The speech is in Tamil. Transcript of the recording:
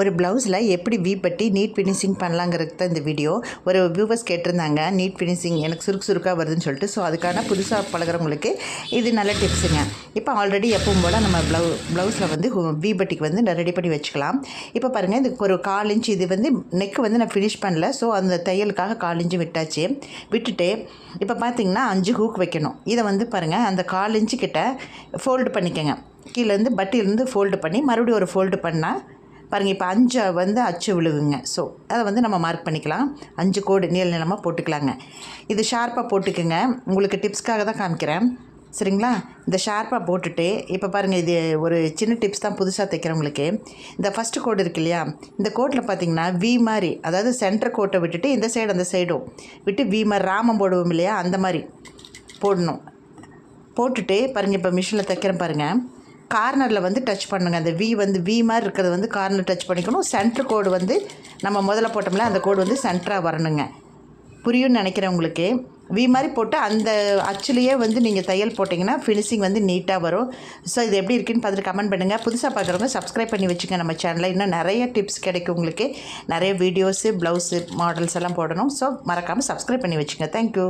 ஒரு ப்ளவுஸில் எப்படி வீ பட்டி நீட் ஃபினிஷிங் பண்ணலாங்கிறது தான் இந்த வீடியோ ஒரு வியூவர்ஸ் கேட்டிருந்தாங்க நீட் ஃபினிஷிங் எனக்கு சுருக்கு சுருக்காக வருதுன்னு சொல்லிட்டு. ஸோ அதுக்கான புதுசாக பழகுறவங்களுக்கு இது நல்ல டிப்ஸுங்க இப்போ ஆல்ரெடி எப்பவும் போல் நம்ம ப்ளவு ப்ளவுஸில் வந்து வி பட்டிக்கு வந்து ரெடி பண்ணி வச்சுக்கலாம். இப்போ பாருங்கள் இதுக்கு ஒரு கால் இன்ச் இது வந்து நெக்கு வந்து நான் ஃபினிஷ் பண்ணல. ஸோ அந்த தையலுக்காக கால் இன்ச்சு விட்டாச்சு. விட்டுட்டு இப்போ பார்த்தீங்கன்னா அஞ்சு ஹூக் வைக்கணும். இதை வந்து பாருங்கள் அந்த கால் இன்ச்சு கிட்ட ஃபோல்டு பண்ணிக்கோங்க. கீழேருந்து பட்டியிலேருந்து ஃபோல்டு பண்ணி மறுபடியும் ஒரு ஃபோல்டு பண்ணால் பாருங்கள் இப்போ அஞ்சு வந்து அச்சு விழுகுங்க. ஸோ அதை வந்து நம்ம மார்க் பண்ணிக்கலாம். அஞ்சு கோடு நீள நிலமாக போட்டுக்கலாங்க. இது ஷார்ப்பாக போட்டுக்குங்க. உங்களுக்கு டிப்ஸ்க்காக தான் காமிக்கிறேன். சரிங்களா? இந்த ஷார்ப்பாக போட்டுட்டு இப்போ பாருங்கள் இது ஒரு சின்ன டிப்ஸ் தான் புதுசாக தைக்கிறவங்களுக்கு இந்த ஃபஸ்ட்டு கோடு இருக்கு இல்லையா? இந்த கோட்டில் பார்த்தீங்கன்னா வி மாதிரி அதாவது சென்டர் கோட்டை விட்டுட்டு இந்த சைடு அந்த சைடும் விட்டு வி மாதிரி ராமம் போடுவோம் இல்லையா? அந்த மாதிரி போடணும். போட்டுட்டு பாருங்கள் இப்போ மிஷினில் தைக்கிறேன் பாருங்கள் கார்னரில் வந்து டச் பண்ணுங்க. அந்த வி வந்து வி மாதிரி இருக்கிறது வந்து கார்னர் டச் பண்ணிக்கணும். சென்டர் கோடு வந்து நம்ம முதல்ல போட்டோம்ல அந்த கோடு வந்து சென்டராக வரணுங்க. புரியும்னு நினைக்கிறேன் உங்களுக்கு. வி மாதிரி போட்டு அந்த அச்சுலேயே வந்து நீங்கள் தையல் போட்டிங்கன்னா ஃபினிஷிங் வந்து நீட்டாக வரும். ஸோ இது எப்படி இருக்குன்னு பார்த்துட்டு கமெண்ட் பண்ணுங்கள் புதுசாக பார்க்குறவங்க சப்ஸ்கிரைப் பண்ணி வச்சுங்க. நம்ம சேனலில் இன்னும் நிறைய டிப்ஸ் கிடைக்கும் உங்களுக்கு. நிறைய வீடியோஸு ப்ளவுஸு மாடல்ஸ் எல்லாம் போடணும். ஸோ மறக்காமல் சப்ஸ்கிரைப் பண்ணி வச்சுங்க. தேங்க்யூ